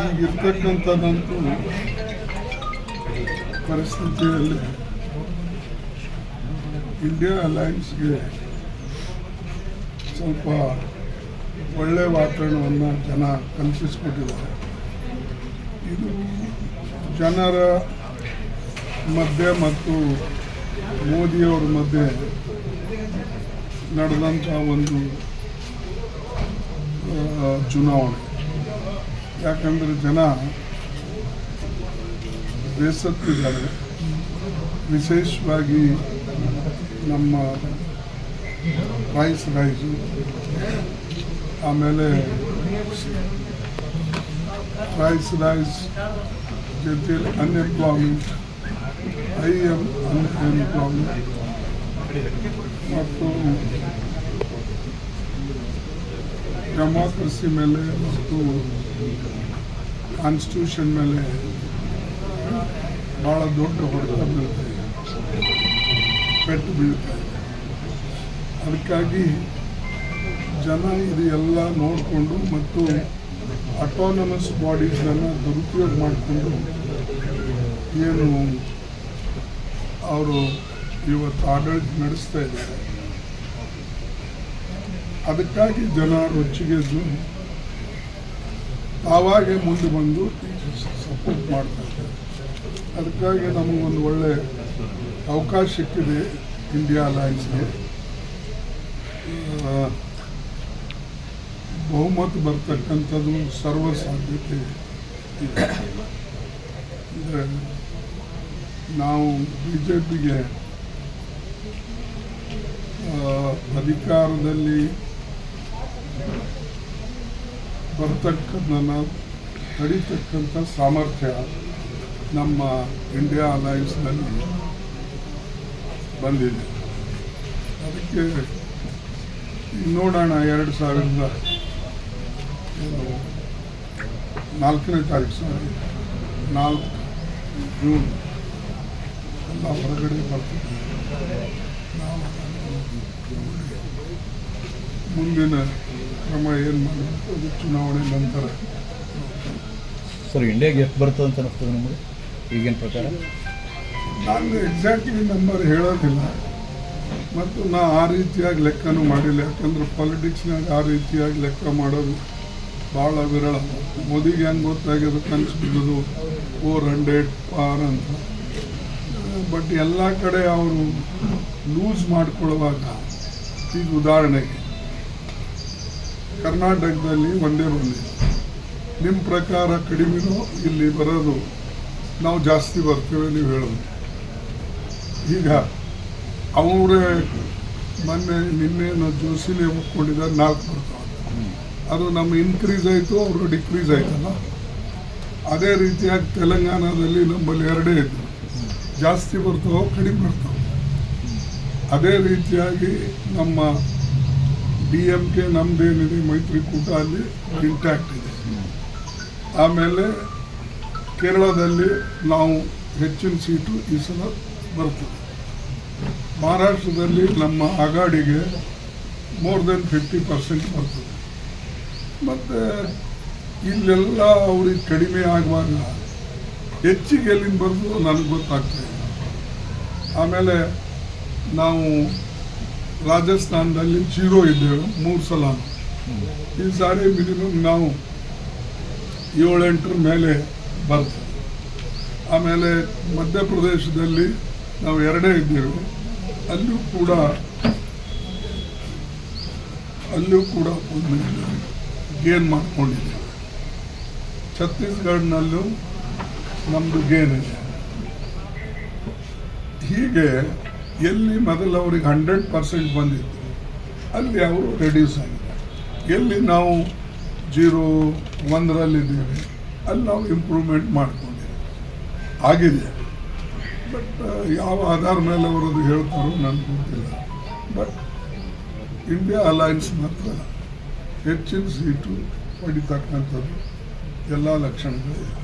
ಈಗಿರ್ತಕ್ಕಂಥದ್ದಂತೂ ಪರಿಸ್ಥಿತಿಯಲ್ಲಿ ಇಂಡಿಯಾ ಅಲಯನ್ಸ್ಗೆ ಸ್ವಲ್ಪ ಒಳ್ಳೆಯ ವಾತಾವರಣವನ್ನು ಜನ ಕಲ್ಪಿಸ್ಕೊಟ್ಟಿದ್ದಾರೆ. ಇದು ಜನರ ಮಧ್ಯೆ ಮತ್ತು ಮೋದಿಯವರ ಮಧ್ಯೆ ನಡೆದಂಥ ಒಂದು ಚುನಾವಣೆ. ಯಾಕಂದರೆ ಜನ ಬೇಸತ್ತಿದ್ದಾರೆ ವಿಶೇಷವಾಗಿ ನಮ್ಮ ಪ್ರೈಸ್ ರೈಸು ಆಮೇಲೆ ಪ್ರೈಸ್ ರೈಸ್ ಜೊತೆಲಿ ಅನ್ಎಂಪ್ಲಾಯ್ಮೆಂಟ್ ಐ ಎಂ ಅನ್ಎಂಪ್ಲಾಯ್ಮೆಂಟ್ ಮತ್ತು ಡೆಮಾಕ್ರಸಿ ಮೇಲೆ ಮತ್ತು ಕಾನ್ಸ್ಟಿಟ್ಯೂಷನ್ ಮೇಲೆ ಭಾಳ ದೊಡ್ಡ ಹೊಡೆತ ಬೀಳ್ತಾ ಇದೆ. ಪೆಟ್ಟು ಬೀಳ್ತಾ ಇದೆ. ಅದಕ್ಕಾಗಿ ಜನ ಇದು ಎಲ್ಲ ನೋಡಿಕೊಂಡು ಮತ್ತು ಅಟಾನಮಸ್ ಬಾಡೀಸನ್ನು ದುರುಪಯೋಗ ಮಾಡಿಕೊಂಡು ಏನು ಅವರು ಇವತ್ತು ಆಡಳಿತ ನಡೆಸ್ತಾ ಇದ್ದಾರೆ. ಅದಕ್ಕಾಗಿ ಜನ ರೊಚ್ಚಿಗೆದ್ದು ತಾವಾಗೆ ಮುಂದೆ ಬಂದು ಸಪೋರ್ಟ್ ಮಾಡ್ತಾ ಇದ್ದಾರೆ ಅದಕ್ಕಾಗಿ ನಮಗೊಂದು ಒಳ್ಳೆ ಅವಕಾಶ ಸಿಕ್ಕಿದೆ ಇಂಡಿಯಾ ಅಲಯನ್ಸ್ಗೆ. ಬಹುಮತ ಬರ್ತಕ್ಕಂಥದ್ದು ಸರ್ವ ಸಾಧ್ಯತೆ ಇದೆ. ನಾವು ಬಿ ಜೆ ಪಿಗೆ ಅಧಿಕಾರದಲ್ಲಿ ಬರ್ತಕ್ಕದ್ದನ್ನು ತಡಿತಕ್ಕಂಥ ಸಾಮರ್ಥ್ಯ ನಮ್ಮ ಇಂಡಿಯಾ ಅಲಯನ್ಸ್ನಲ್ಲಿ ಬಂದಿದೆ. ಅದಕ್ಕೆ ನೋಡೋಣ, ಎರಡು ಸಾವಿರದ ನಾಲ್ಕನೇ ತಾರೀಕು ಸಾರಿ ನಾಲ್ಕು ಜೂನ್ ಎಲ್ಲ ಹೊರಗಡೆ ಬರ್ತಿದ್ದೀವಿ ನಾವು ಮುಂದಿನ ಕ್ರಮ ಏನು ಮಾಡಬೇಕು ಅದು ಚುನಾವಣೆ ನಂತರ. ಸರ್ ಇಂಡಿಯಾಗೆ ಎಷ್ಟು ಬರ್ತದೆ ಅಂತ ಅನಿಸ್ತದೆ ನಮಗೆ? ಈಗಿನ ಪ್ರಕಾರ? ನಾನು ಎಕ್ಸಾಕ್ಟ್ಲಿ ನಂಬರ್ ಹೇಳೋದಿಲ್ಲ. ಮತ್ತು ನಾ ಆ ರೀತಿಯಾಗಿ ಲೆಕ್ಕನೂ ಮಾಡಿಲ್ಲ. ಯಾಕಂದ್ರೆ ಪಾಲಿಟಿಕ್ಸ್ನಾಗ ಆ ರೀತಿಯಾಗಿ ಲೆಕ್ಕ ಮಾಡೋದು ಭಾಳ ವಿರಳ. ಮೋದಿಗೆ ಹೆಂಗೆ ಗೊತ್ತಾಗ್ಯದ ಕನಸು ಬಿದ್ದದು ಫೋರ್ ಹಂಡ್ರೆಡ್ ಪಾರ್ ಅಂತ. ಬಟ್ ಎಲ್ಲ ಕಡೆ ಅವರು ಲೂಸ್ ಮಾಡ್ಕೊಳ್ಳುವಾಗ ಈಗ ಉದಾಹರಣೆಗೆ ಕರ್ನಾಟಕದಲ್ಲಿ ಒಂದೇ ಬಂದಿದೆ ನಿಮ್ಮ ಪ್ರಕಾರ ಕಡಿಮೆನೋ ಇಲ್ಲಿ ಬರೋದು ನಾವು ಜಾಸ್ತಿ ಬರ್ತೇವೆ ನೀವು ಹೇಳೋದು. ಈಗ ಅವರೇ ಮೊನ್ನೆ ನಿನ್ನೆ ಜೋಶಿಲಿ ಒಪ್ಕೊಂಡಿದ್ದಾರೆ, ನಾಲ್ಕು ಬರ್ತಾವೆ ಅದು ನಮ್ಮ ಇನ್ಕ್ರೀಸ್ ಆಯಿತು, ಅವರು ಡಿಕ್ರೀಸ್ ಆಯ್ತಲ್ಲ? ಅದೇ ರೀತಿಯಾಗಿ ತೆಲಂಗಾಣದಲ್ಲಿ ನಮ್ಮಲ್ಲಿ ಎರಡೇ ಇದ್ದರು ಜಾಸ್ತಿ ಬರ್ತಾವೋ ಕಡಿಮೆ ಬರ್ತಾವೆ? ಅದೇ ರೀತಿಯಾಗಿ ನಮ್ಮ ಡಿ ಎಂ ಕೆ ನಮ್ಮದೇನಿದೆ ಮೈತ್ರಿಕೂಟ ಅಲ್ಲಿ ಇಂಟ್ಯಾಕ್ಟ್ ಇದೆ. ಆಮೇಲೆ ಕೇರಳದಲ್ಲಿ ನಾವು ಹೆಚ್ಚಿನ ಸೀಟು ಈ ಸಲ ಬರ್ತದೆ. ಮಹಾರಾಷ್ಟ್ರದಲ್ಲಿ ನಮ್ಮ ಅಗಾಡಿಗೆ ಮೋರ್ ದೆನ್ ಫಿಫ್ಟಿ ಪರ್ಸೆಂಟ್ ಬರ್ತದೆ. ಮತ್ತು ಇಲ್ಲೆಲ್ಲ ಅವ್ರಿಗೆ ಕಡಿಮೆ ಆಗುವಾಗ ಹೆಚ್ಚಿಗೆ ಎಲ್ಲಿಂದ ಬರ್ತದೋ ನನಗೆ ಗೊತ್ತಾಗ್ತಾ ಇಲ್ಲ. ಆಮೇಲೆ ನಾವು ರಾಜಸ್ಥಾನದಲ್ಲಿ ಜೀರೋ ಇದ್ದೇವೆ ಮೂರು ಸಲ. ಈ ಸಾರಿ ಮಿನಿಮಮ್ ನಾವು ಏಳೆಂಟರ ಮೇಲೆ ಬರ್ತೀವಿ. ಆಮೇಲೆ ಮಧ್ಯಪ್ರದೇಶದಲ್ಲಿ ನಾವು ಎರಡೇ ಇದ್ದೇವೆ. ಅಲ್ಲೂ ಕೂಡ ಅಲ್ಲೂ ಕೂಡ ಗೇನ್ ಮಾಡಿಕೊಂಡಿದ್ದೇವೆ. ಛತ್ತೀಸ್ಗಢನಲ್ಲೂ ನಮ್ಮದು ಗೇನ್ ಇದೆ. ಹೀಗೆ ಎಲ್ಲಿ ಮೊದಲು ಅವ್ರಿಗೆ ಹಂಡ್ರೆಡ್ ಪರ್ಸೆಂಟ್ ಬಂದಿತ್ತು, ಅಲ್ಲಿ ಅವರು ರೆಡ್ಯೂಸ್ ಆಗಿದೆ ಎಲ್ಲಿ ನಾವು ಜೀರೋ ಒಂದರಲ್ಲಿದ್ದೇವೆ, ಅಲ್ಲಿ ನಾವು ಇಂಪ್ರೂವ್ಮೆಂಟ್ ಮಾಡ್ಕೊಂಡಿದ್ದೀವಿ. ಆಗಿದೆ. ಬಟ್ ಯಾವ ಆಧಾರ ಮೇಲೆ ಅವರು ಅದು ಹೇಳ್ತಾರೋ ನನಗೆ ಗೊತ್ತಿಲ್ಲ. ಬಟ್ ಇಂಡಿಯಾ ಅಲಯನ್ಸ್ ಮಾತ್ರ ಹೆಚ್ಚಿನ ಸೀಟು ಪಡಿತಕ್ಕಂಥದ್ದು ಎಲ್ಲ ಲಕ್ಷಣಗಳಿವೆ